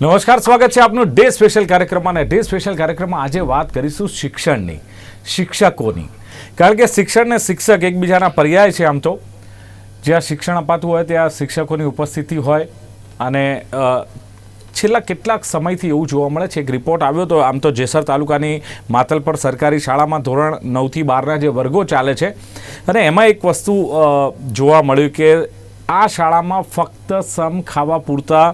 નમસ્કાર, સ્વાગત છે આપનું ડે સ્પેશિયલ કાર્યક્રમમાં. અને ડે સ્પેશિયલ કાર્યક્રમમાં આજે વાત કરીશું શિક્ષણની, શિક્ષકોની. કારણ કે શિક્ષણ ને શિક્ષક એકબીજાના પર્યાય છે આમ તો. જ્યાં શિક્ષણ અપાતું હોય ત્યાં શિક્ષકોની ઉપસ્થિતિ હોય. અને છેલ્લા કેટલાક સમયથી એવું જોવા મળે છે, એક રિપોર્ટ આવ્યો તો આમ તો જેસર તાલુકાની માતલપર સરકારી શાળામાં ધોરણ નવથી બારના જે વર્ગો ચાલે છે. અને એમાં એક વસ્તુ જોવા મળ્યું કે આ શાળામાં ફક્ત સમ ખાવા પૂરતા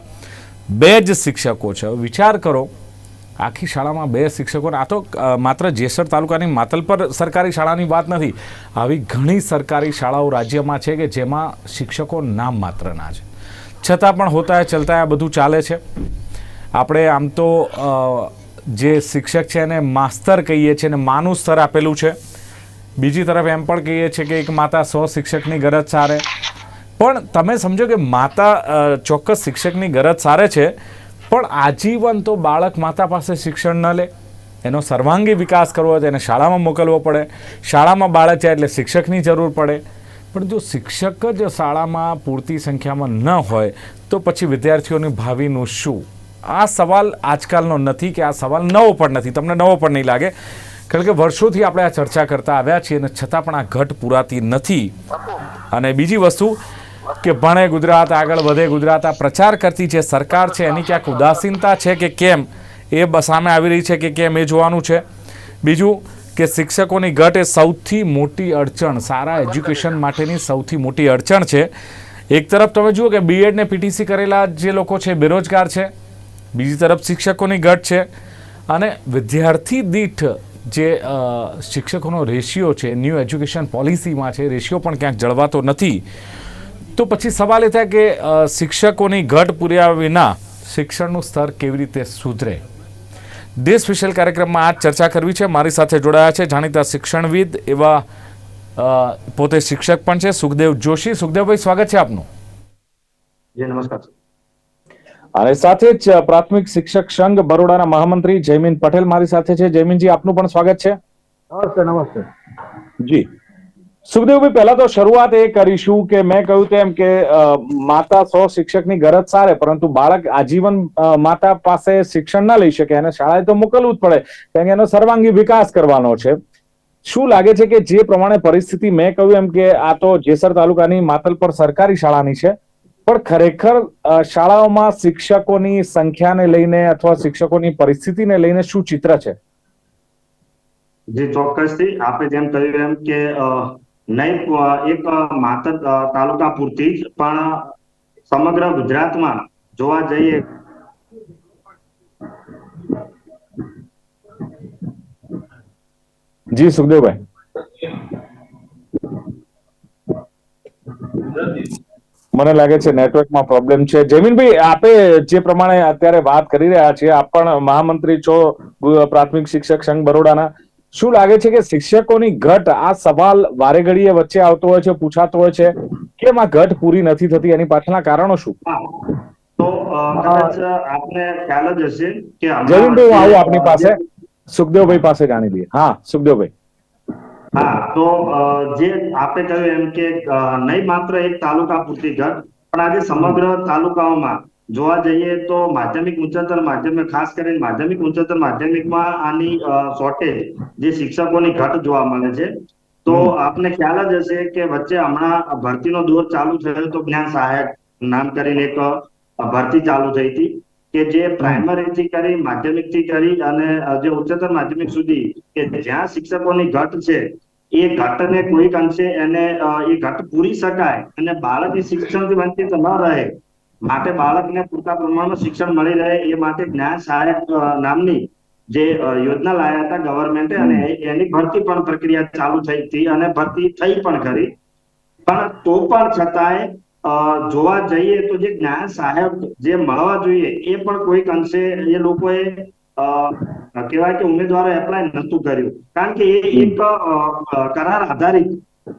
બે જ શિક્ષકો છે. વિચાર કરો, આખી શાળામાં બે શિક્ષકો આ તો માત્ર જેસર તાલુકાની માતલપર સરકારી શાળાની વાત નથી. આવી ઘણી સરકારી શાળાઓ રાજ્યમાં છે કે જેમાં શિક્ષકો નામ માત્રના છે. છતાં પણ હોતા ચલતા આ બધું ચાલે છે. આપણે આમ તો જે શિક્ષક છે એને માસ્તર કહીએ છીએ અને માનું સ્તર આપેલું છે. બીજી તરફ એમ પણ કહીએ છીએ કે એક માતા સો શિક્ષકની ગરજ સારે. પણ તમે સમજો કે માતા ચોક્કસ શિક્ષકની ગરજ સારે છે, પણ આજીવન તો બાળક માતા પાસે શિક્ષણ ન લે. એનો સર્વાંગી વિકાસ કરવો હોય તો એને શાળામાં મોકલવો પડે. શાળામાં બાળક જાય એટલે શિક્ષકની જરૂર પડે. પણ જો શિક્ષક જ શાળામાં પૂરતી સંખ્યામાં ન હોય, તો પછી વિદ્યાર્થીઓની ભાવિનું શું? આ સવાલ આજકાલનો નથી કે આ સવાલ નવો પણ નથી. તમને નવો પણ નહીં લાગે. કારણ કે વર્ષોથી આપણે આ ચર્ચા કરતા આવ્યા છીએ અને છતાં પણ આ ઘટ પૂરાતી નથી. અને બીજી વસ્તુ કે ભણે ગુજરાત આગળ વધે, ગુજરાત આ પ્રચાર કરતી જે સરકાર છે, એની ક્યાંક ઉદાસીનતા છે કે કેમ? એ સામે આવી રહી છે કે કેમ એ જોવાનું છે. બીજું કે શિક્ષકોની ઘટ એ સૌથી મોટી અડચણ, સારા એજ્યુકેશન માટેની સૌથી મોટી અડચણ છે. એક તરફ તમે જુઓ કે બીએડ ને પીટીસી કરેલા જે લોકો છે, બેરોજગાર છે. બીજી તરફ શિક્ષકોની ઘટ છે. અને વિદ્યાર્થી દીઠ જે શિક્ષકોનો રેશિયો છે, ન્યૂ એજ્યુકેશન પોલિસીમાં છે, રેશિયો પણ ક્યાંક જળવાતો નથી. તો પછી સવાલ એ થાય કે શિક્ષકોની ઘટ પૂર્યા વિના શિક્ષણનું સ્તર કેવી રીતે સુધરે? ડે સ્પેશિયલ કાર્યક્રમમાં આ ચર્ચા કરવી છે. મારી સાથે જોડાયા છે જાણીતા શિક્ષણવિદ એવા પોતે શિક્ષક પણ છે સુખદેવ જોશી. સુખદેવભાઈ સ્વાગત છે આપનું. જી નમસ્કાર અને સાથે જ પ્રાથમિક શિક્ષક સંઘ બરોડાના મહામંત્રી જયમીન પટેલ મારી સાથે છે. જયમીનજી આપનું પણ સ્વાગત છે. નમસ્તે નમસ્તે. જી. સુખદેવભાઈ પહેલા તો શરૂઆત એ કરીશું કે મેં કહ્યું તેમ કે માતા સો શિક્ષકની ગરજ સારે, પરંતુ બાળક આજીવન માતા પાસે શિક્ષણ ના લઈ શકે, એને શાળાએ તો મોકલવું જ પડે, કારણ કે એનો સર્વાંગી વિકાસ કરવાનો છે. શું લાગે છે કે જે પ્રમાણે પરિસ્થિતિ મેં કહ્યું એમ કે આ તો જેસર તાલુકાની માતલપર સરકારી શાળાની છે, પણ ખરેખર શાળાઓમાં શિક્ષકોની સંખ્યાને લઈને અથવા શિક્ષકોની પરિસ્થિતિને લઈને શું ચિત્ર છે? જે, ચોક્કસથી. આપે જેમ કહ્યું એમ કે નહીં એક માત્ર તાલુકા પૂરતી જ, પણ સમગ્ર ગુજરાતમાં જોવા જઈએ જી, સુખદેવભાઈ. મને લાગે છે નેટવર્કમાં પ્રોબ્લેમ છે. જમીનભાઈ આપે જે પ્રમાણે અત્યારે વાત કરી રહ્યા છીએ, આપ પણ મહામંત્રી છો, પ્રાથમિક શિક્ષક સંઘ બરોડાના. શું લાગે છે કે શિક્ષકોની ઘટ આ સવાલ વારે ઘડીએ વચ્ચે આવતો હોય છે પૂછાતો હોય છે? કેમ આ ઘટ પૂરી નથી થતી? એની પાછળના કારણો શું? તો કદાચ આપને ખ્યાલ જ હશે કે હું આવું આપની પાસે. સુખદેવભાઈ પાસે જાણી લઈએ. હા સુખદેવભાઈ. હા તો જે આપે કહ્યું એમ કે નહીં માત્ર એક તાલુકા પૂરતી ઘટ પણ આજે સમગ્ર તાલુકાઓમાં જોવા જઈએ તો માધ્યમિક ઉચ્ચતર માધ્યમિક ખાસ કરીને માધ્યમિક ઉચ્ચતર માધ્યમિકમાં આની શોર્ટેજ જે શિક્ષકોની ઘટ જોવા મળે છે. તો આપને ખ્યાલ જ હશે કે વચ્ચે હમણાં ભરતીનો દોર ચાલુ થયો તો જ્ઞાન સહાયક નામ કરીને એક ભરતી ચાલુ થઈ હતી કે જે પ્રાઇમરી થી કરી માધ્યમિકથી કરી અને જે ઉચ્ચતર માધ્યમિક સુધી કે જ્યાં શિક્ષકોની ઘટ છે એ ઘટને કોઈક અંશે એને એ ઘટ પૂરી શકાય અને બાળકની શિક્ષણથી વંચિત ન રહે માટે બાળકને પૂરતા પ્રમાણમાં શિક્ષણ મળી રહે એ માટે જ્ઞાન સહાયક નામની જે યોજના લાયા હતા ગવર્મેન્ટે અને એની ભરતી પણ પ્રક્રિયા ચાલુ થઈ હતી અને ભરતી થઈ પણ ખરી. પણ તો પણ છતાંય જોવા જઈએ તો જે જ્ઞાન સહાયક જે મળવા જોઈએ એ પણ કોઈક અંશે એ લોકોએ કહેવાય કે ઉમેદવારો એપ્લાય નતું કર્યું. કારણ કે એ એક કરાર આધારિત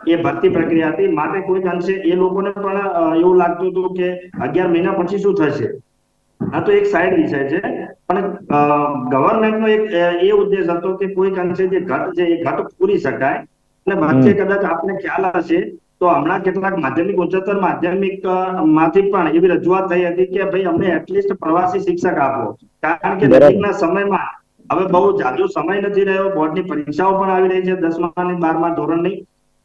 એ ભરતી પ્રક્રિયા હતી. માટે કોઈક અંશે એ લોકોને પણ એવું લાગતું હતું કે અગિયાર મહિના પછી શું થશે? આ તો એક સાઈડ વિષય છે. પણ ગવર્મેન્ટનો એક એ ઉદ્દેશ હતો કે કોઈક અંશે જે ઘટ છે એ ઘટ પૂરી શકાય. અને વચ્ચે કદાચ આપને ખ્યાલ હશે તો હમણાં કેટલાક માધ્યમિક ઉચ્ચતર માધ્યમિકમાંથી પણ એવી રજૂઆત થઈ હતી કે ભાઈ અમને એટલીસ્ટ પ્રવાસી શિક્ષક આપો. કારણ કે નજીકના સમયમાં હવે બહુ જાજો સમય નથી રહ્યો. બોર્ડની પરીક્ષાઓ પણ આવી રહી છે દસમા અને બારમા ધોરણની.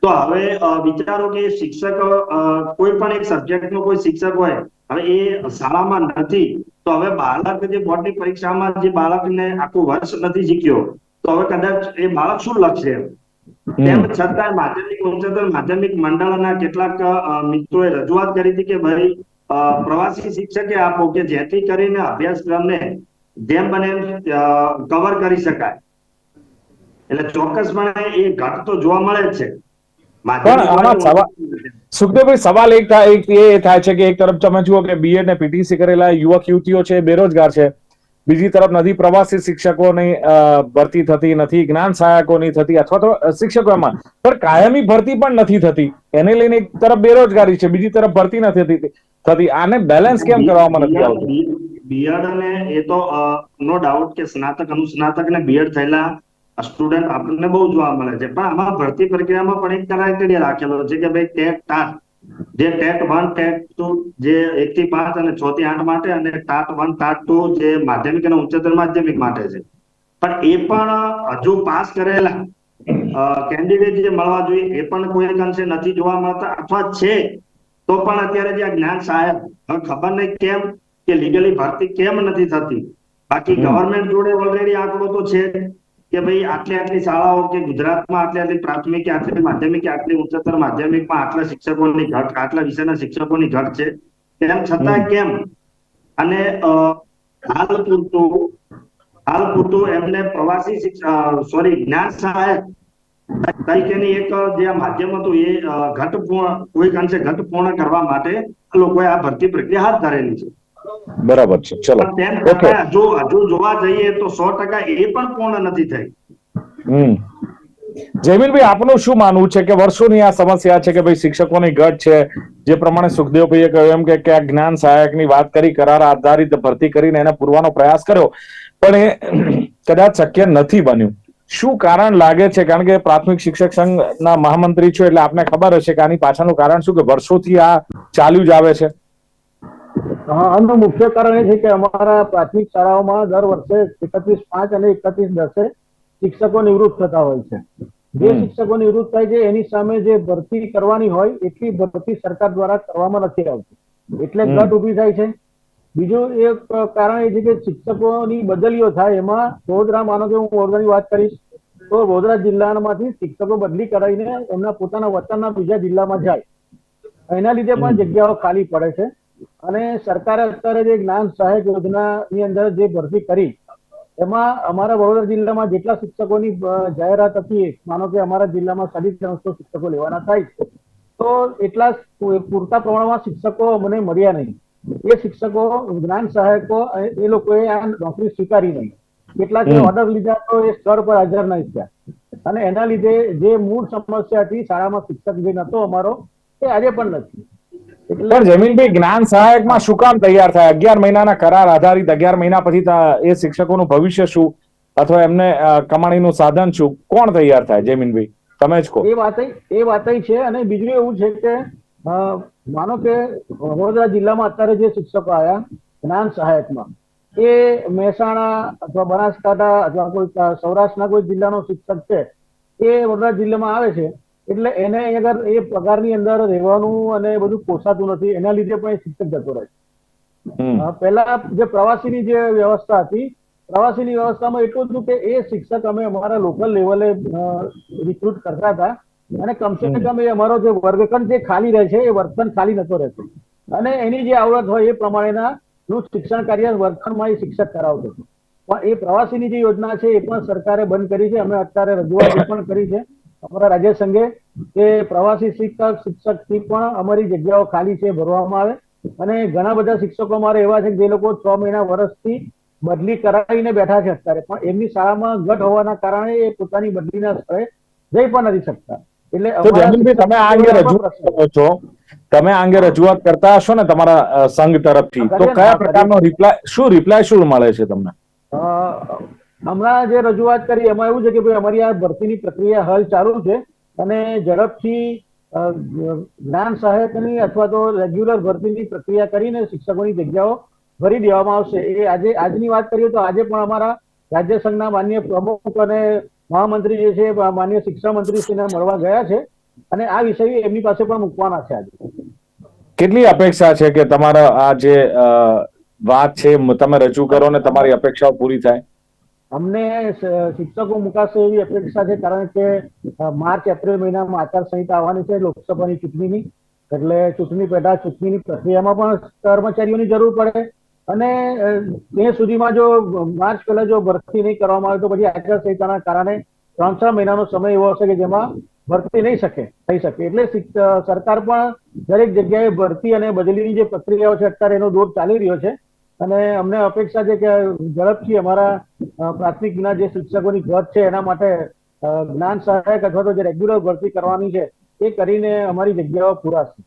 તો હવે વિચારો કે શિક્ષક કોઈ પણ એક સબ્જેક્ટનો કોઈ શિક્ષક હોય હવે એ શાળામાં નથી તો હવે બાળક જે બોર્ડની પરીક્ષામાં જે બાળકને આખું વર્ષ નથી શીખ્યો તો હવે કદાચ એ બાળક શું લખશે? તેમ છતાં માધ્યમિક ઉચ્ચતર માધ્યમિક મંડળના કેટલાક મિત્રોએ રજૂઆત કરી હતી કે ભાઈ પ્રવાસી શિક્ષકે આપો કે જેથી કરીને અભ્યાસક્રમને જેમ બને કવર કરી શકાય. એટલે ચોક્કસપણે એ ઘટ તો જોવા મળે જ છે. સુખદેવભાઈ સવાલ એક થાય એ થાય છે કે એક તરફ તમે જુઓ કે બીએડ ને પીટીસી કરેલા યુવક યુવતીઓ છે બેરોજગાર છે બીજી તરફ નથી પ્રવાસી શિક્ષકોની ભરતી થતી નથી જ્ઞાન સહાયકોની થતી અથવા તો શિક્ષકોમાં પણ કાયમી ભરતી પણ નથી થતી એને લઈને એક તરફ બેરોજગારી છે બીજી તરફ ભરતી નથી થતી થતી આને બેલેન્સ કેમ કરવામાં નથી આવતું બીએડ અને એ તો નો ડાઉટ કે સ્નાતક અનુસ્નાતક ને બીએડ થયેલા સ્ટુડન્ટ આપણને બહુ જોવા મળે છે. પણ આમાં ભરતી પ્રક્રિયામાં પણ એક ક્રાઇટેરિયા રાખેલો છે કે ભાઈ ટેટ ટાટ જે ટેટ વન ટેટ ટુ જે એક થી પાંચ અને છ થી આઠ માટે અને ટાટ વન ટાટ ટુ જે માધ્યમિક અને ઉચ્ચતર માધ્યમિક માટે છે. પણ એ પણ હજુ પાસ કરેલા કેન્ડિડેટ જે મળવા જોઈએ એ પણ કોઈ એક અંશે નથી જોવા મળતા અથવા છે તો પણ અત્યારે જે આ જ્ઞાન સાહેબ ખબર નહીં કેમ કે લીગલી ભરતી કેમ નથી થતી? બાકી ગવર્મેન્ટ જોડે ઓલરેડી આંકડો તો છે કે ભાઈ આટલી આટલી શાળાઓ કે ગુજરાતમાં આટલી આટલી પ્રાથમિક કે આટલી માધ્યમિક કે આટલી ઉચ્ચતર માધ્યમિકમાં આટલા શિક્ષકોની ઘટ આટલા વિષયના શિક્ષકોની ઘટ છે. તેમ છતાં કેમ? અને હાલ પૂરતું હાલ પૂરતું એમને પ્રવાસી સોરી જ્ઞાન સહાયક તરીકેની એક જે માધ્યમ હતું એ ઘટપૂર્ણ ઘટ કોઈક અંશે ઘટ પૂર્ણ કરવા માટે લોકોએ આ ભરતી પ્રક્રિયા હાથ ધરેલી છે. બરાબર છે ચલો. ઓકે જો હજુ જોવા જઈએ તો સો ટકા એ પણ પૂર્ણ નથી થઈ. હમ. જયમીનભાઈ આપનું શું માનવું છે કે વર્ષોની આ સમસ્યા છે કે ભાઈ શિક્ષકોની ઘટ છે? જે પ્રમાણે સુખદેવભાઈએ કહ્યું એમ કે કે આ જ્ઞાન સહાયકની વાત કરી કરાર આધારિત ભરતી કરીને એને પૂરવાનો પ્રયાસ કર્યો. પણ એ કદાચ શક્ય નથી બન્યું. શું કારણ લાગે છે? કારણ કે પ્રાથમિક શિક્ષક સંઘના મહામંત્રી છો એટલે આપને ખબર હશે કે આની પાછળનું કારણ શું કે વર્ષોથી આ ચાલ્યું જ આવે છે? હા આનું મુખ્ય કારણ એ છે કે અમારા પ્રાથમિક શાળાઓમાં દર વર્ષે એકત્રીસ પાંચ અને એકત્રીસ દસે શિક્ષકો નિવૃત્ત થતા હોય છે. જે શિક્ષકો નિવૃત્ત થાય છે એની સામે જે ભરતી કરવાની હોય એટલી ભરતી સરકાર દ્વારા કરવામાં નથી આવતી. એટલે ઘટ ઊભી થાય છે. બીજું એક કારણ એ છે કે શિક્ષકોની બદલીઓ થાય એમાં વડોદરા માનો કે હું વડોદરાની વાત કરીશ તો વડોદરા જિલ્લામાંથી શિક્ષકો બદલી કરાવીને એમના પોતાના વતનના બીજા જિલ્લામાં જાય. એના લીધે પણ જગ્યાઓ ખાલી પડે છે. અને સરકારે અત્યારે જે જ્ઞાન સહાયક યોજનાની અંદર જે ભરતી કરી એમાં અમારા વડોદરા જિલ્લામાં જેટલા શિક્ષકોની જાહેરાત હતી માનો કે અમારા જિલ્લામાં સાડી ત્રણસો શિક્ષકો લેવાના થાય તો એટલા પૂરતા પ્રમાણમાં શિક્ષકો અમને મળ્યા નહીં. એ શિક્ષકો જ્ઞાન સહાયકો એ લોકોએ આ નોકરી સ્વીકારી નહીં. કેટલાક ઓર્ડર લીધા તો એ સ્તર પર હાજર નહીં થયા. અને એના લીધે જે મૂળ સમસ્યા હતી શાળામાં શિક્ષક જે નતો અમારો એ આજે પણ નથી. પણ જમીનભાઈ, જ્ઞાન સહાયકમાં શું કામ તૈયાર થાય? અગિયાર મહિનાના કરાર આધારિત અગિયાર મહિના પછી એ શિક્ષકોનું ભવિષ્ય શું? અથવા એમને કમાણીનું સાધન શું? કોણ તૈયાર થાય જમીનભાઈ? તમે જ કહો. એ વાત એ વાત છે અને બીજું એવું છે કે માનો કે વડોદરા જિલ્લામાં અત્યારે જે શિક્ષકો આવ્યા જ્ઞાન સહાયકમાં, એ મહેસાણા અથવા બનાસકાંઠા અથવા કોઈ સૌરાષ્ટ્રના કોઈ જિલ્લાનો શિક્ષક છે, એ વડોદરા જિલ્લામાં આવે છે એટલે એને અગર એ પગારની અંદર રહેવાનું અને બધું પોસાતું નથી એના લીધે પણ એ શિક્ષક જતો રહે છે. પહેલા જે પ્રવાસીની જે વ્યવસ્થા હતી પ્રવાસીની વ્યવસ્થામાં એટલું હતું કે એ શિક્ષક અમે અમારા લોકલ લેવલે રિક્રુટ કરતા હતા. અને કમસે. કમ એ અમારો જે વર્ગખંડ જે ખાલી રહે છે એ વર્ગખંડ ખાલી નતો રહેતો. અને એની જે આવડત હોય એ પ્રમાણેના નું શિક્ષણ કાર્ય વર્ગખંડમાં એ શિક્ષક કરાવતો હતો. પણ એ પ્રવાસીની જે યોજના છે એ પણ સરકારે બંધ કરી છે. અમે અત્યારે રજૂઆત પણ કરી છે. અમારા રાજ્ય સંઘે કે પ્રવાસી શિક્ષક શિક્ષકથી પણ અમારી જગ્યાઓ ખાલી છે ભરવામાં આવે. અને ઘણા બધા શિક્ષકો અમારે એવા છે કે જે લોકો છ મહિના વર્ષથી બદલી કરાવીને બેઠા છે અત્યારે. પણ એમની શાળામાં ઘટ હોવાના કારણે એ પોતાની બદલીના સ્થળે જઈ પણ નથી શકતા. એટલે તમે આ અંગે રજૂઆત કરો છો તમે આ અંગે રજૂઆત કરતા હશો ને તમારા સંઘ તરફથી તો કયા પ્રકારનો રિપ્લાય શું રિપ્લાય શું મળે છે તમને? હમણાં જે રજૂઆત કરી, એમાં એવું છે કે ભાઈ અમારી આ ભરતીની પ્રક્રિયા હાલ ચાલુ છે અને ઝડપથી જ્ઞાન સહાયકની અથવા તો રેગ્યુલર ભરતીની પ્રક્રિયા કરીને શિક્ષકોની જગ્યાઓ ભરી દેવામાં આવશે. એ આજે, આજની વાત કરીએ તો આજે પણ અમારા રાજ્ય સંઘના માન્ય પ્રમુખ અને મહામંત્રી જે છે માન્ય શિક્ષણ મંત્રીશ્રીને મળવા ગયા છે અને આ વિષય એમની પાસે પણ મૂકવાના છે આજે. કેટલી અપેક્ષા છે કે તમારા આ જે વાત છે તમે રજૂ કરો ને તમારી અપેક્ષાઓ પૂરી થાય? અમને શિક્ષકો મુકાશે એવી અપેક્ષા છે, કારણ કે માર્ચ, એપ્રિલ મહિનામાં આચારસંહિતા આવવાની છે લોકસભાની ચૂંટણીની. એટલે ચૂંટણી પેટા ચૂંટણીની પ્રક્રિયામાં પણ કર્મચારીઓની જરૂર પડે. અને તે સુધીમાં જો માર્ચ પહેલા જો ભરતી નહીં કરવામાં આવે તો પછી આચારસંહિતાના કારણે ત્રણ છ મહિનાનો સમય એવો હશે કે જેમાં ભરતી નહીં શકે, થઈ શકે. એટલે સરકાર પણ દરેક જગ્યાએ ભરતી અને બદલીની જે પ્રક્રિયાઓ છે, અત્યારે એનો દોર ચાલી રહ્યો છે. અને અમને અપેક્ષા છે કે ઝડપથી અમારા પ્રાથમિક પ્રાથમિકના જે શિક્ષકોની ઘટ છે એના માટે જ્ઞાન સહાયક અથવા તો જે રેગ્યુલર ભરતી કરવાની છે એ કરીને અમારી જગ્યાઓ પૂરાશે.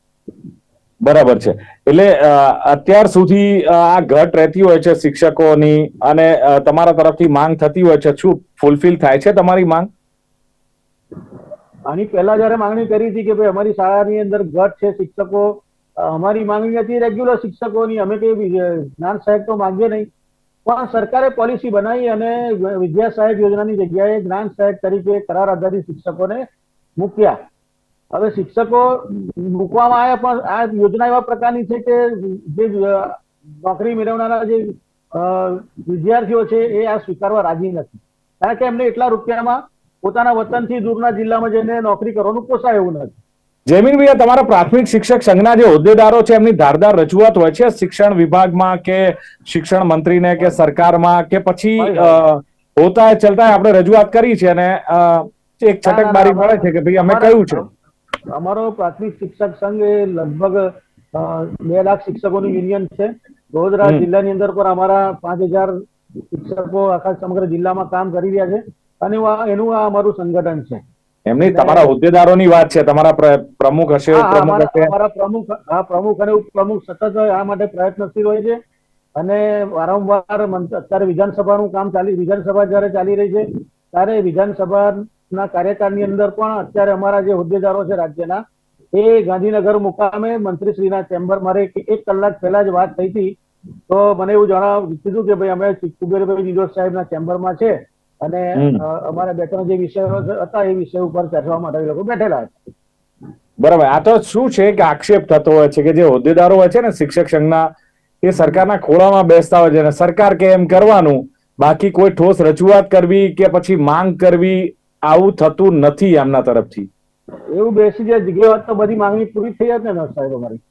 બરાબર છે. એટલે અત્યાર સુધી આ ઘટ રહેતી હોય છે શિક્ષકોની અને તમારા તરફથી માંગ થતી હોય છે શું ફૂલફિલ થાય છે તમારી માંગ? આની પહેલા જયારે માંગણી કરી હતી કે ભાઈ અમારી શાળાની અંદર ઘટ છે શિક્ષકો અમારી માંગણી હતી રેગ્યુલર શિક્ષકોની. અમે કઈ જ્ઞાન સહાયક તો માંગીએ નહીં. પણ સરકારે પોલિસી બનાવી અને વિદ્યા સહાયક યોજનાની જગ્યાએ જ્ઞાન સહાયક તરીકે કરાર આધારિત શિક્ષકોને મૂક્યા. હવે શિક્ષકો મૂકવામાં આવ્યા, પણ આ યોજના એવા પ્રકારની છે કે જે નોકરી મેળવનારા જે વિદ્યાર્થીઓ છે એ આ સ્વીકારવા રાજી નથી. કારણ કે એમને એટલા રૂપિયામાં પોતાના વતનથી દૂરના જિલ્લામાં જઈને નોકરી કરવાનું પોસાય એવું નથી. જયમીનભાઈ આ તમારા પ્રાથમિક શિક્ષક સંઘના જે હોદ્દેદારો છે એમની ધારદાર રજૂઆત હોય છે શિક્ષણ વિભાગમાં કે શિક્ષણ મંત્રીને કે સરકારમાં કે પછી હોતા હે ચલતા હે આપણે રજૂઆત કરી છે અને એક છટક બારી મળે છે કે ભાઈ અમે કહ્યું છે. અમારો પ્રાથમિક શિક્ષક સંઘ એ લગભગ બે લાખ શિક્ષકોનું યુનિયન છે. વડોદરા. જિલ્લાની અંદર પણ અમારા પાંચ હજાર શિક્ષકો આખા સમગ્ર જિલ્લામાં કામ કરી રહ્યા છે. અને એનું આ અમારું સંગઠન છે. એમની તમારા હોદ્દેદારોની વાત છે તમારા પ્રમુખ હશે પ્રમુખ હશે. અમારા પ્રમુખ હા પ્રમુખ અને ઉપપ્રમુખ સતત આ માટે પ્રયત્નશીલ હોય છે. અને વારંવાર અત્યારે વિધાનસભાનું કામ ચાલી વિધાનસભા જ્યારે ચાલી રહી છે ત્યારે વિધાનસભાના કાર્યકાળની અંદર પણ અત્યારે અમારા જે હોદ્દેદારો છે રાજ્યના એ ગાંધીનગર મુકામે મંત્રીશ્રીના ચેમ્બર મારે એક કલાક પહેલા જ વાત થઈ હતી. તો મને એવું જણાવ કીધું કે ભાઈ અમે કુબેરભાઈ નિરોધ સાહેબના ચેમ્બરમાં છે. અને અમારા બે ત્રણ જે વિષયો હતા એ વિષય ઉપર ચર્ચા માટે લોકો બેઠેલા હતા બરાબર. આ તો શું છે કે આક્ષેપ થતો હોય છે કે જે હોદ્દેદારો હોય છે ને શિક્ષક સંઘના એ સરકારના ખોળામાં બેસતા હોય છે અને સરકાર કે એમ કરવાનું બાકી કોઈ ઠોસ રજૂઆત કરવી કે પછી માંગ કરવી આવું થતું નથી એમના તરફથી. એવું બેસી જાય જગ્યા હોત તો બધી માંગણી પૂરી થઈ જાત ને સાહેબ અમારી.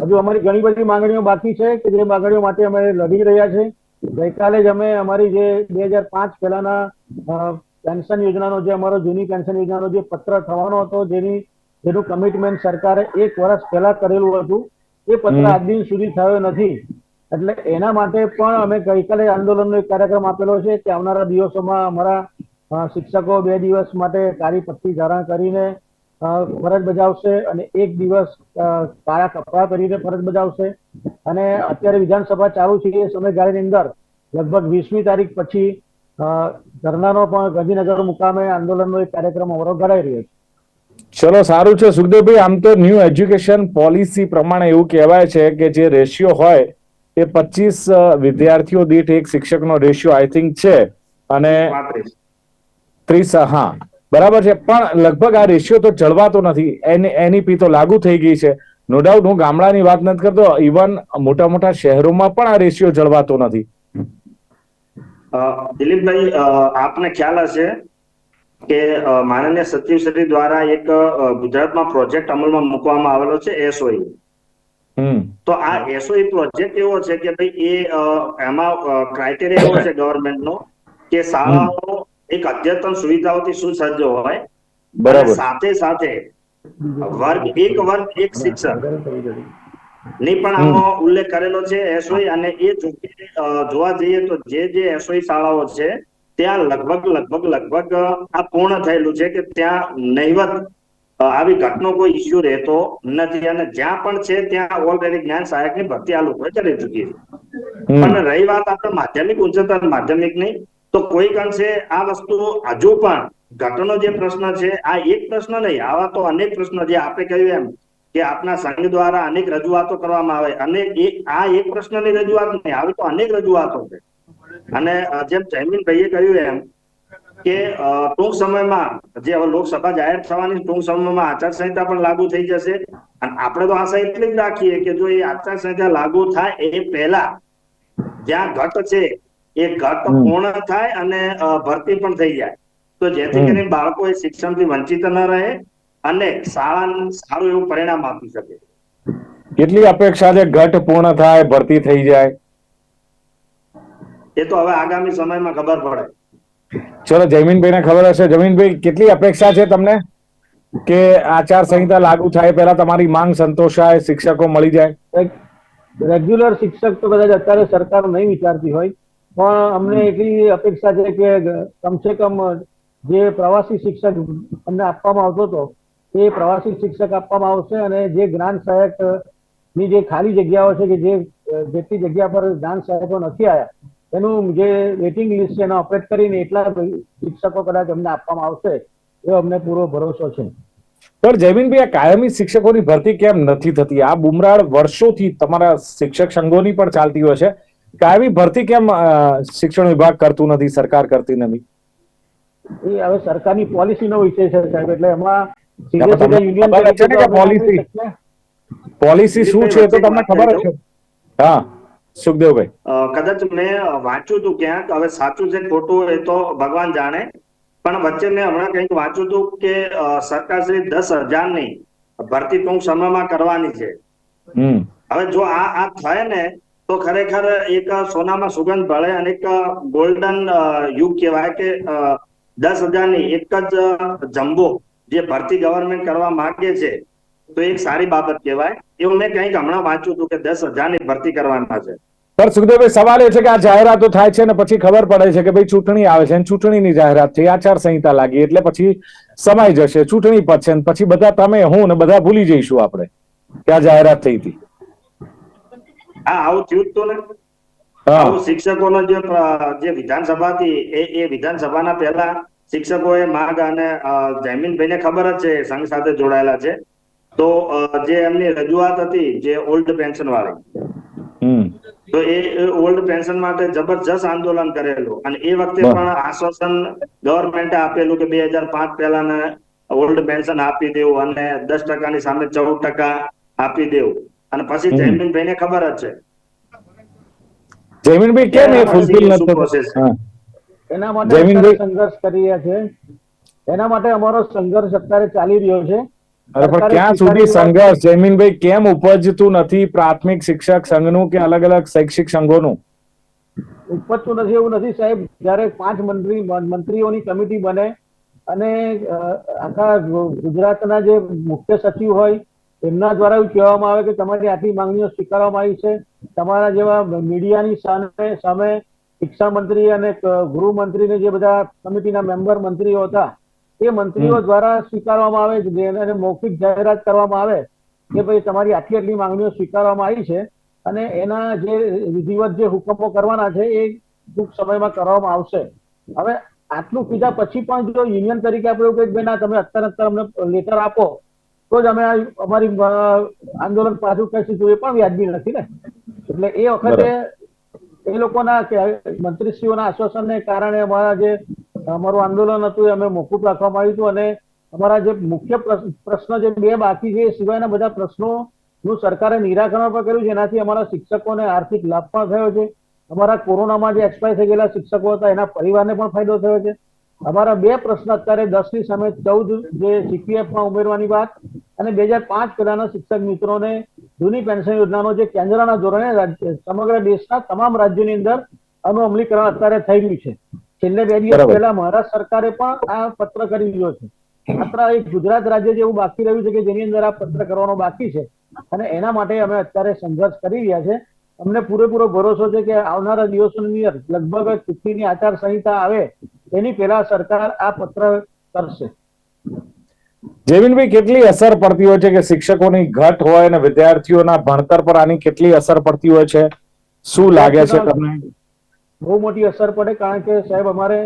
હજુ અમારી ઘણી બધી માંગણીઓ બાકી છે કે જે માંગણીઓ માટે અમે લડી રહ્યા છે. ગઈકાલે જ અમે અમારી જે બે હજાર પાંચ પહેલાના પેન્શન યોજનાનો જે અમારો જૂની પેન્શન યોજનાનો જે પત્ર થવાનો હતો જેની જેનું કમિટમેન્ટ સરકારે એક વર્ષ પહેલા કરેલું હતું એ પત્ર. આજ દિન સુધી થયો નથી એટલે એના માટે પણ અમે ગઈકાલે આંદોલનનો એક કાર્યક્રમ આપેલો છે કે આવનારા દિવસોમાં અમારા શિક્ષકો બે દિવસ માટે કાળી પટ્ટી ધારણ કરીને ફરજ બજાવશે અને એક દિવસ કાળા કપડા પહેરીને ફરજ બજાવશે. અને અત્યારે વિધાનસભા ચાલુ છે એ સમયગાળાની અંદર લગભગ વીસમી તારીખ પછી ધરનાનો ધરણાનો પણ ગાંધીનગર મુકામે આંદોલનનો એક કાર્યક્રમ અમારો ઘડાઈ રહ્યો છે. ચલો સારું છે. સુખદેવભાઈ આમ તો ન્યૂ એજ્યુકેશન પોલિસી પ્રમાણે એવું કહેવાય છે કે જે રેશિયો હોય એ પચીસ વિદ્યાર્થીઓ દીઠ એક શિક્ષકનો રેશિયો આઈ થિંક છે. અને ત્રીસ હા. બરાબર છે. પણ લગભગ આ રેશિયો તો જળવાતો નથી. એની એનઈપી તો લાગુ થઈ ગઈ છે. નો ડાઉટ હું ગામડાની વાત નથી કરતો ઇવન મોટા મોટા શહેરોમાં પણ આ રેશિયો જળવાતો નથી. દિલીપભાઈ આપને ખ્યાલ હશે કે માનનીય સચિવ શ્રી દ્વારા એક ગુજરાતમાં પ્રોજેક્ટ અમલમાં મૂકવામાં આવેલો છે એસઓઈ. તો આ એસઓઈ પ્રોજેક્ટ એવો છે કે ભાઈ એ એમાં ક્રાઇટેરિયા એવો છે ગવર્મેન્ટનો કે શાળાઓ એક અદ્યતન સુવિધાઓથી સુસજ્જ હોય? બરાબર. સાથે સાથે વર્ગ એક વર્ગ એક શિક્ષક. ની પણ આનો ઉલ્લેખ કરેલો છે એસઓઈ અને એ જોવા જઈએ તો જે જે એસઓઈ શાળાઓ છે ત્યાં લગભગ લગભગ લગભગ આ પૂર્ણ થયેલું છે કે ત્યાં નહીવત આવી ઘટનો કોઈ ઇસ્યુ રહેતો નથી અને જ્યાં પણ છે ત્યાં ઓલરેડી જ્ઞાન સહાયકની ભરતી આ લોકો કરી ચૂકી છે. પણ રહી વાત આપણે માધ્યમિક ઉચ્ચતર માધ્યમિકની તો કોઈક અંશે આ વસ્તુ હજુ પણ ઘટનો જે પ્રશ્ન છે, આ એક પ્રશ્ન નહીં, આવા તો અનેક પ્રશ્ન જે આપે કહ્યું એમ કે આપના સંઘ દ્વારા અનેક રજૂઆતો કરવામાં આવે. અને આ એક પ્રશ્નની રજૂઆત નહીં, આવી તો અનેક રજૂઆતો છે. અને જેમ જયમીનભાઈએ કહ્યું એમ કે ટૂંક સમયમાં જે હવે લોકસભા જાહેર થવાની, ટૂંક સમયમાં આચારસંહિતા પણ લાગુ થઈ જશે. અને આપણે તો આશા એટલી જ રાખીએ કે જો એ આચારસંહિતા લાગુ થાય એ પહેલા જ્યાં ઘટ છે એ ઘટ પૂર્ણ થાય અને ભરતી પણ થઈ જાય. તો જેથી કરીને બાળકો એ શિક્ષણથી વંચિત ન રહે અને શાળાનું સારું એવું પરિણામ આપી શકે. કેટલી અપેક્ષા છે ઘટ પૂર્ણ થાય ભરતી થઈ જાય? એ તો હવે આગામી સમયમાં ખબર પડે. ચલો જમીનભાઈ ને ખબર હશે. જમીનભાઈ કેટલી અપેક્ષા છે તમને? કે આચાર સંહિતા લાગુ થાય પહેલા તમારી માંગ સંતોષાય શિક્ષકો મળી જાય? રેગ્યુલર શિક્ષક તો કદાચ અત્યારે સરકાર નહીં વિચારતી હોય. પણ અમને એટલી અપેક્ષા છે કે કમસે કમ જે પ્રવાસી શિક્ષક અમને આપવામાં આવતો હતો, એ પ્રવાસી શિક્ષક આપવામાં આવશે અને જે જ્ઞાન સહાયક, ની જે ખાલી જગ્યાઓ છે કે જે, જેટલી જગ્યા પર જ્ઞાન સહાયકો નથી આવ્યા, એનું જે વેટિંગ લિસ્ટ છે એનો ઓપરેટ કરીને એટલા શિક્ષકો કદાચ અમને આપવામાં આવશે, એવો અમને પૂરો ભરોસો છે. પણ જયમીનભાઈ આ કાયમી શિક્ષકોની ભરતી કેમ નથી થતી? આ બુમરાળ વર્ષોથી તમારા શિક્ષક સંઘોની પણ ચાલતી હોય છે. કાયમી ભરતી કેમ શિક્ષણ વિભાગ કરતું નથી સરકાર કરતી નથી? એ હવે સરકારની પોલિસીનો વિષય છે સાહેબ એટલે એમાં ને? ના. પોલિસી શું છે તો તમને ખબર છે. હા સુખદેવભાઈ. કદાચ મેં વાંચ્યું હતું ક્યાંક હવે સાચું છે ખોટું એ તો ભગવાન જાણે. પણ વચ્ચે મેં હમણાં કંઈક વાંચ્યું હતું કે સરકાર શ્રી દસ હજારની ભરતી ટૂંક સમયમાં કરવાની છે. હમ. હવે જો આ આ થાય ને તો ખરેખર એક સોનામાં સુગંધ ભળે અને એક ગોલ્ડન યુગ કહેવાય કે દસ હજારની એક જ જમ્બો જે ભરતી ગવર્મેન્ટ કરવા માંગે છે, તો એક સારી બાબત કહેવાય. એવું મેં કંઈક હમણાં વાંચ્યું હતું કે દસ હજારની ભરતી કરવાના છે. પણ સુખદેવભાઈ, સવાલ એ છે કે આ જાહેરાતો થાય છે ને પછી ખબર પડે છે કે ભાઈ ચૂંટણી આવે છે ચૂંટણીની જાહેરાત થઈ, આચાર સંહિતા લાગી, એટલે પછી સમાઈ જશે, ચૂંટણી પછી પછી બધા તમે હું ને બધા ભૂલી જઈશું આપણે કે આ જાહેરાત થઈ હતી. હા આવું થયું જ તો ને. આવું શિક્ષકોનો જે જે વિધાનસભા હતી એ એ વિધાનસભાના પહેલા શિક્ષકોએ માંગ અને અ, જયમીનભાઈને ખબર જ છે સંઘ સાથે જોડાયેલા છે. તો જે એમની રજૂઆત હતી જે ઓલ્ડ પેન્શન વાળી તો એ ઓલ્ડ પેન્શન માટે જબરજસ્ત આંદોલન કરેલું. અને એ વખતે પણ આશ્વાસન ગવર્મેન્ટે આપેલું કે બે હજાર પાંચ પહેલાને ઓલ્ડ પેન્શન આપી દેવું અને દસ ટકાની સામે ચૌદ ટકા આપી દેવું. અને પછી હમ. જયમીનભાઈને ખબર જ છે. જયમીનભાઈ કેમ એ એના ફૂલફિલ નથી. એના માટે જયમીનભાઈ- સંઘર્ષ કરી રહ્યા છે એના માટે અમારો સંઘર્ષ અત્યારે ચાલી રહ્યો છે. અરે પણ ક્યાં સુધી સંઘર્ષ? જયમીનભાઈ કેમ ઉપજતું નથી પ્રાથમિક શિક્ષક સંઘનું કે અલગ અલગ શૈક્ષિક સંઘોનું? ઉપજતું નથી એવું નથી સાહેબ. જ્યારે પાંચ મંત્રી મંત્રીઓની કમિટી બને અને આખા ગુજરાતના જે મુખ્ય સચિવ હોય એમના દ્વારા એવું કહેવામાં આવે કે તમારી આટલી માંગણીઓ સ્વીકારવામાં આવી છે. તમારા જેવા મીડિયાની સામે સામે શિક્ષણ મંત્રી અને ગૃહમંત્રીને જે બધા કમિટીના મેમ્બર મંત્રીઓ હતા એ મંત્રીઓ દ્વારા સ્વીકારવામાં આવે છે. જેને મૌખિક જાહેરાત કરવામાં આવે કે ભાઈ તમારી આટલી આટલી માંગણીઓ સ્વીકારવામાં આવી છે અને એના જે વિધિવત જે હુકમો કરવાના છે એ ટૂંક સમયમાં કરવામાં આવશે. હવે આટલું કીધા પછી પણ જો યુનિયન તરીકે આપણે એવું કે ભાઈ ના તમે અત્યારે અત્યારે અમને લેટર આપો તો જ અમે અમારી આંદોલન પાછું કહીશું એ પણ વ્યાજબી નથી ને. એટલે એ વખતે એ લોકોના મંત્રીશ્રીઓના આશ્વાસનને કારણે અમારા જે અમારું આંદોલન હતું અમે મોકૂફ રાખવામાં આવ્યું હતું અને અમારા જે મુખ્ય પ્રશ્ન પ્રશ્ન જે બે બાકી છે એ સિવાયના બધા પ્રશ્નો નું સરકારે નિરાકરણ પણ કર્યું છે. એનાથી અમારા શિક્ષકોને આર્થિક લાભ પણ થયો છે. અમારા કોરોનામાં જે એક્સપાયર થઈ ગયેલા શિક્ષકો હતા એના પરિવારને પણ ફાયદો થયો છે. અમારા બે પ્રશ્ન અત્યારે દસની સામે ચૌદ જે CPF માં ઉમેરવાની વાત અને બે હજાર પાંચ પહેલાના શિક્ષક મિત્રોને જૂની પેન્શન યોજનાનો જે કેન્દ્રના ધોરણે સમગ્ર દેશના તમામ રાજ્યોની અંદર આનું અમલીકરણ અત્યારે થઈ રહ્યું છે. છેલ્લે બે દિવસ પહેલા મહારાષ્ટ્ર સરકારે પણ આ પત્ર કરી દીધો છે. માત્ર એક ગુજરાત રાજ્ય જેવું બાકી રહ્યું છે કે જેની અંદર આ પત્ર કરવાનો બાકી છે. અને એના માટે અમે અત્યારે સંઘર્ષ કરી રહ્યા છે. અમને પૂરેપૂરો ભરોસો છે કે આવનારા દિવસોની અંદર લગભગ ચૂંટણીની આચાર સંહિતા આવે એની પહેલા સરકાર આ પત્ર કરશે. જેવિનભાઈ કેટલી અસર પડતી હોય છે કે શિક્ષકોની ઘટ હોય અને વિદ્યાર્થીઓના ભણતર પર આની કેટલી અસર પડતી હોય છે? શું લાગે છે તમને? બહુ મોટી અસર પડે કારણ કે સાહેબ અમારે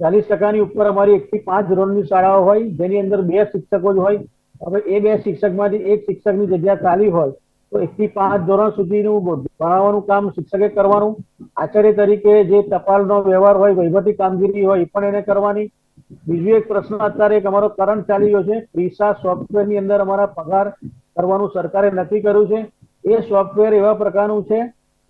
ચાલીસ ટકાની ઉપર અમારી એકથી પાંચ ધોરણની શાળાઓ હોય જેની અંદર બે શિક્ષકો જ હોય. હવે એ બે શિક્ષકમાંથી એક શિક્ષકની જગ્યા ખાલી હોય તો એકથી પાંચ ધોરણ સુધીનું ભણાવવાનું કામ શિક્ષકે કરવાનું. આચાર્ય તરીકે જે ટપાલનો વ્યવહાર હોય વહીવટી કામગીરી હોય એ પણ એને કરવાની. બીજો એક પ્રશ્ન અત્યારે એક અમારો કરંટ ચાલી રહ્યો છે. પ્રિસા સોફ્ટવેરની અંદર અમારા પગાર કરવાનું સરકારે નક્કી કર્યું છે. એ સોફ્ટવેર એવા પ્રકારનું છે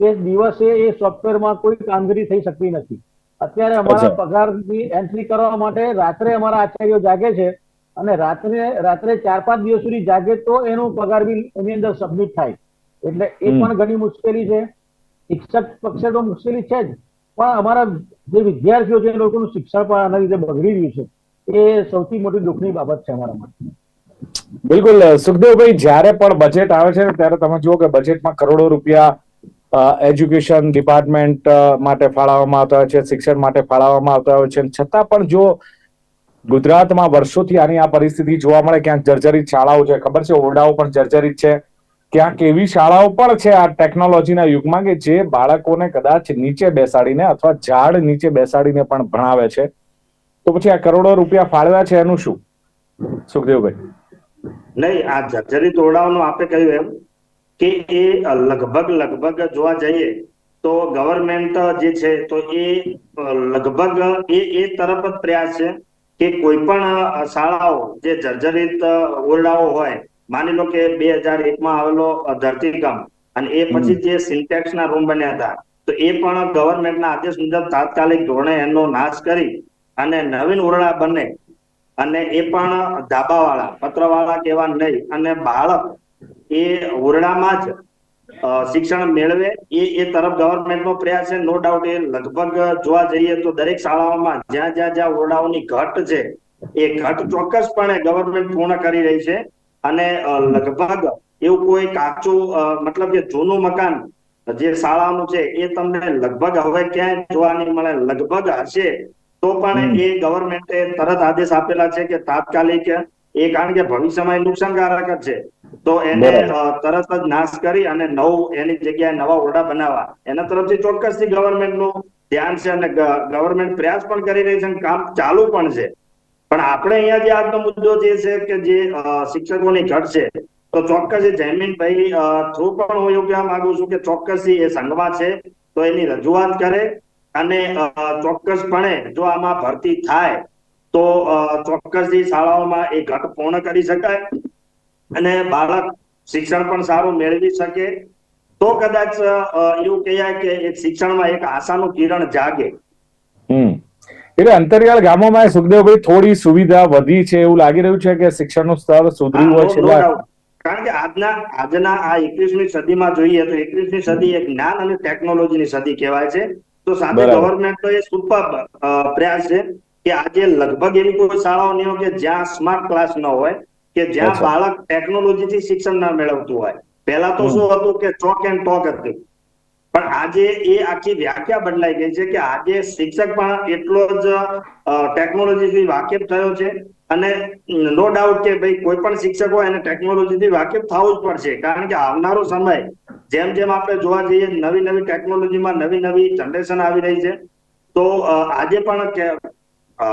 કે દિવસે એ સોફ્ટવેરમાં કોઈ કામગીરી થઈ શકતી નથી. અત્યારે અમારા. પગારની એન્ટ્રી કરવા માટે રાત્રે અમારા આચાર્યો જાગે છે અને રાત્રે રાત્રે ચાર પાંચ દિવસ સુધી જાગે તો એનું પગાર બિલ એની અંદર સબમિટ થાય. એટલે એ પણ ઘણી મુશ્કેલી છે. શિક્ષક પક્ષે તો મુશ્કેલી છે જ. પણ અમારા જે વિદ્યાર્થીઓ છે એ લોકોનું શિક્ષણ પણ આના લીધે બગડી રહ્યું છે. એ સૌથી મોટી દુઃખની બાબત છે અમારા માટે. બિલકુલ સુખદેવભાઈ જ્યારે પણ બજેટ આવે છે ત્યારે તમે જુઓ કે બજેટમાં કરોડો રૂપિયા એજ્યુકેશન ડિપાર્ટમેન્ટ માટે ફાળવવામાં આવતા હોય છે શિક્ષણ માટે ફાળવવામાં આવતા હોય છે. છતાં પણ જો ગુજરાતમાં વર્ષોથી આની આ પરિસ્થિતિ જોવા મળે, ક્યાંક જર્જરિત શાળાઓ છે, ખબર છે? ઓરડાઓ પણ જર્જરિત છે. ક્યાંક એવી શાળાઓ પણ છે આ ટેકનોલોજીના યુગમાં કે જે બાળકોને કદાચ નીચે બેસાડીને અથવા ઝાડ નીચે બેસાડીને પણ ભણાવે છે. તો પછી આ કરોડો રૂપિયા ફાળવ્યા છે એનું શું? સુખદેવભાઈ. નહીં, આ જર્જરિત ઓરડાઓનું આપે કહ્યું એમ કે એ લગભગ લગભગ જોવા જઈએ તો ગવર્મેન્ટ જે છે તો એ લગભગ એ એ તરફ જ પ્રયાસ છે. કે કોઈ પણ શાળાઓ જે જર્જરિત ઓરડાઓ હોય માની લો કે બે હજાર એકમાં આવેલો ધરતીકંપ અને એ પછી જે સિન્ટેક્સ ના રૂમ બન્યા હતા તો એ પણ ગવર્મેન્ટના આદેશ મુજબ તાત્કાલિક ધોરણે એનો નાશ કરી અને નવીન ઓરડા બને અને એ પણ ધાબાવાળા પત્રવાળા કેવા નહીં અને બાળક એ ઓરડામાં જ શિક્ષણ મેળવે એ એ તરફ ગવર્મેન્ટનો પ્રયાસ છે. નો ડાઉટ એ લગભગ જોવા જઈએ તો દરેક શાળાઓમાં જ્યાં જ્યાં જ્યાં ઓરડાઓની ઘટ છે એ ઘટ ચોક્કસપણે ગવર્મેન્ટ પૂર્ણ કરી રહી છે. અને લગભગ એવું કોઈ કાચું મતલબ કે જૂનું મકાન જે શાળાનું છે એ તમને લગભગ હવે ક્યાંય જોવા નહીં મળે લગભગ હશે તો પણ એ ગવર્મેન્ટે તરત આદેશ આપેલા છે કે તાત્કાલિક એ કારણ કે ભવિષ્યમાં એ નુકસાનકારક જ છે. તો એને તરત જ નાશ કરી અને નવું એની જગ્યાએ નવા ઓરડા બનાવવા. એના તરફથી ચોક્કસથી ગવર્મેન્ટનું ધ્યાન છે અને ગવર્મેન્ટ પ્રયાસ પણ કરી રહી છે અને કામ ચાલુ પણ છે. પણ આપણે અહીંયા જે આજનો મુદ્દો જે છે કે જે શિક્ષકોની ઘટ છે તો ચોક્કસ જયમીનભાઈ થ્રુ પણ હું એવું કહેવા માંગુ છું કે ચોક્કસ એ સંઘમાં છે તો એની રજૂઆત કરે અને ચોક્કસપણે જો આમાં ભરતી થાય તો ચોક્કસથી શાળાઓમાં એ ઘટ પૂર્ણ કરી શકાય અને બાળક શિક્ષણ પણ સારું મેળવી શકે. તો કદાચ એવું કહેવાય કે એક શિક્ષણમાં એક આશાનું કિરણ જાગે. એટલે અંતરિયાળ ગામોમાં સુખદેવભાઈ થોડી સુવિધા વધી છે એવું લાગી રહ્યું છે કે શિક્ષણનું સ્તર સુધર્યું હોય છે? કારણ કે આજના આજના આ એકવીસમી સદીમાં જોઈએ તો એકવીસમી સદી એક જ્ઞાન અને ટેકનોલોજીની સદી કહેવાય છે. તો સાથે ગવર્મેન્ટ ગવર્મેન્ટનો એ સુપર પ્રયાસ છે. કે આજે લગભગ એવી કોઈ શાળાઓ નહીં હોય કે જ્યાં સ્માર્ટ ક્લાસ ન હોય કે જ્યાં બાળક ટેકનોલોજી થી શિક્ષણ ના મેળવતું હોય. પહેલા તો શું હતું કે ચોક એન્ડ ટોક હતું. પણ આજે એ આખી વ્યાખ્યા બદલાઈ ગઈ છે કે આજે શિક્ષક પણ એટલો જ ટેકનોલોજીથી વાકેફ થયો છે અને નો ડાઉટ કે ભાઈ કોઈ પણ શિક્ષક હોય એને ટેકનોલોજીથી વાકેફ થવું જ પડશે. કારણ કે આવનારો સમય જેમ જેમ આપણે જોવા જઈએ નવી નવી ટેકનોલોજીમાં નવી નવી જનરેશન આવી રહી છે. તો આજે પણ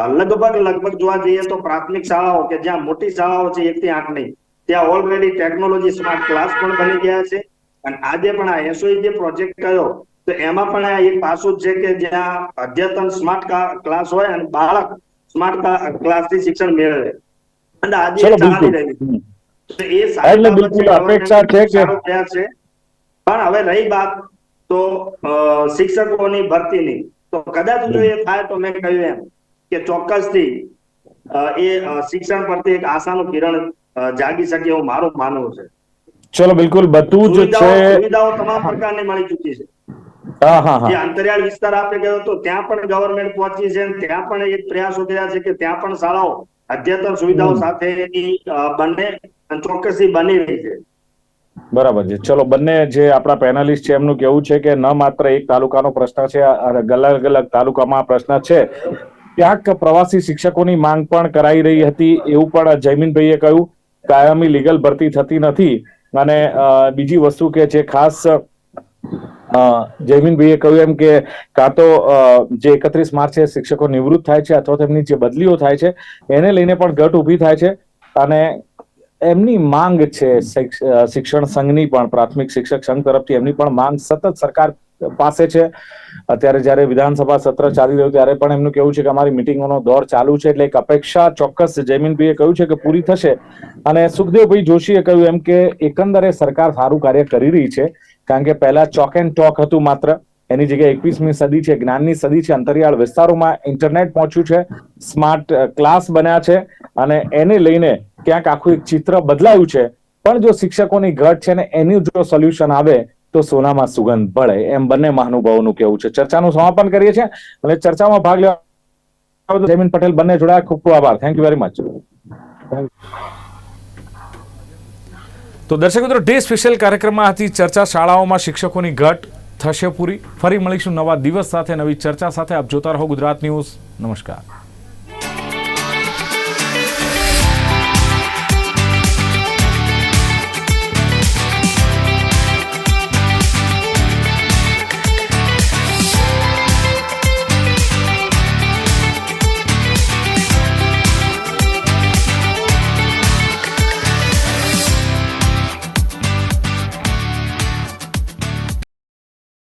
લગભગ લગભગ જોવા જઈએ તો પ્રાથમિક શાળાઓ કે જ્યાં મોટી શાળાઓ છે એક થી આઠ નહીં ત્યાં ઓલરેડી ટેકનોલોજી સ્માર્ટ ક્લાસ પણ બની ગયા છે. અને આજે પણ આ એસઓઈ જે પ્રોજેક્ટ કર્યો તો એમાં પણ આ એક પાસું છે કે જ્યાં અદ્યતન સ્માર્ટ ક્લાસ હોય અને બાળક સ્માર્ટ ક્લાસથી શિક્ષણ મેળવે. અને આજે ચાલી રહી છે. તો એ સારી બિલકુલ અપેક્ષા છે કે- પણ હવે રહી વાત તો શિક્ષકોની ભરતીની. તો કદાચ જો એ થાય તો મેં કહ્યું એમ કે ચોક્કસથી એ શિક્ષણ પરથી એક આશાનું કિરણ જાગી શકે એવું મારું માનવું છે. ચલો બિલકુલ બધું જ છે. સુવિધાઓ તમામ પ્રકારની મળી ચૂકી છે. હા હા જે હા અંતરિયાળ વિસ્તાર આપે ગયો તો ત્યાં પણ ગવર્મેન્ટ પહોંચી છે ત્યાં પણ એક પ્રયાસો થયા છે કે ત્યાં પણ શાળાઓ અદ્યતન સુવિધાઓ સાથે સાથેની બને ચોક્કસથી બની રહી છે. બરાબર છે. ચલો બંને જે આપણા પેનલિસ્ટ છે એમનું કેવું છે કે ન માત્ર એક તાલુકાનો પ્રશ્ન છે અલગ અલગ તાલુકામાં પ્રશ્ન છે. ક્યાંક પ્રવાસી શિક્ષકોની માંગ પણ કરાઈ રહી હતી. એવું પણ જયમીનભાઈએ કહ્યું કાયમી લીગલ ભરતી થતી નથી. અને બીજી વસ્તુ કે જે ખાસ જયમીનભાઈએ કહ્યું એમ કે કાં તો જે એકત્રીસ માર્ચે શિક્ષકો નિવૃત્ત થાય છે અથવા તેમની જે બદલીઓ થાય છે, એને લઈને પણ ગટ ઊભી થાય છે. અને એમની માંગ છે શિક્ષણ સંઘની પણ, પ્રાથમિક શિક્ષક સંઘ તરફથી એમની પણ માંગ સતત સરકાર પાસે છે. અત્યારે જ્યારે વિધાનસભા સત્ર ચાલી રહ્યું, ત્યારે પણ એમનું કેવું છે કે અમારી મિટિંગોનો દોર ચાલુ છે એટલે એક અપેક્ષા ચોક્કસ જયમીનભાઈએ કહ્યું છે કે પૂરી થશે. અને સુખદેવભાઈ જોશીએ કહ્યું એમ કે એકંદરે સરકાર સારું કાર્ય કરી રહી છે, કારણ કે પહેલા ચોક એન્ડ ટોક હતું માત્ર. એની જગ્યાએ એકવીસમી સદી છે, જ્ઞાનની સદી છે, અંતરિયાળ વિસ્તારોમાં ઇન્ટરનેટ પહોંચ્યું છે, સ્માર્ટ ક્લાસ બન્યા છે અને એને લઈને ક્યાંક આખું એક ચિત્ર બદલાયું છે. પણ જો શિક્ષકોની ઘટ છે ને એનું જો સોલ્યુશન આવે તો સોનામાં સુગંધ ભળે એમ બંને મહાનુભાવોનું કેવું છે. ચર્ચાનું સમાપન કરીએ છીએ. અને ચર્ચામાં ભાગ લેવા જયમીન પટેલ બંને જોડાયા. ખૂબ ખૂબ આભાર. થેન્ક યુ વેરી મચ તો દર્શક મિત્રો, ડે સ્પેશિયલ કાર્યક્રમમાં હતી ચર્ચા શાળાઓમાં શિક્ષકોની ઘટ થશે પૂરી. ફરી મળીશું નવા દિવસ સાથે, નવી ચર્ચા સાથે. આપ જોતા રહો ગુજરાત ન્યૂઝ. નમસ્કાર.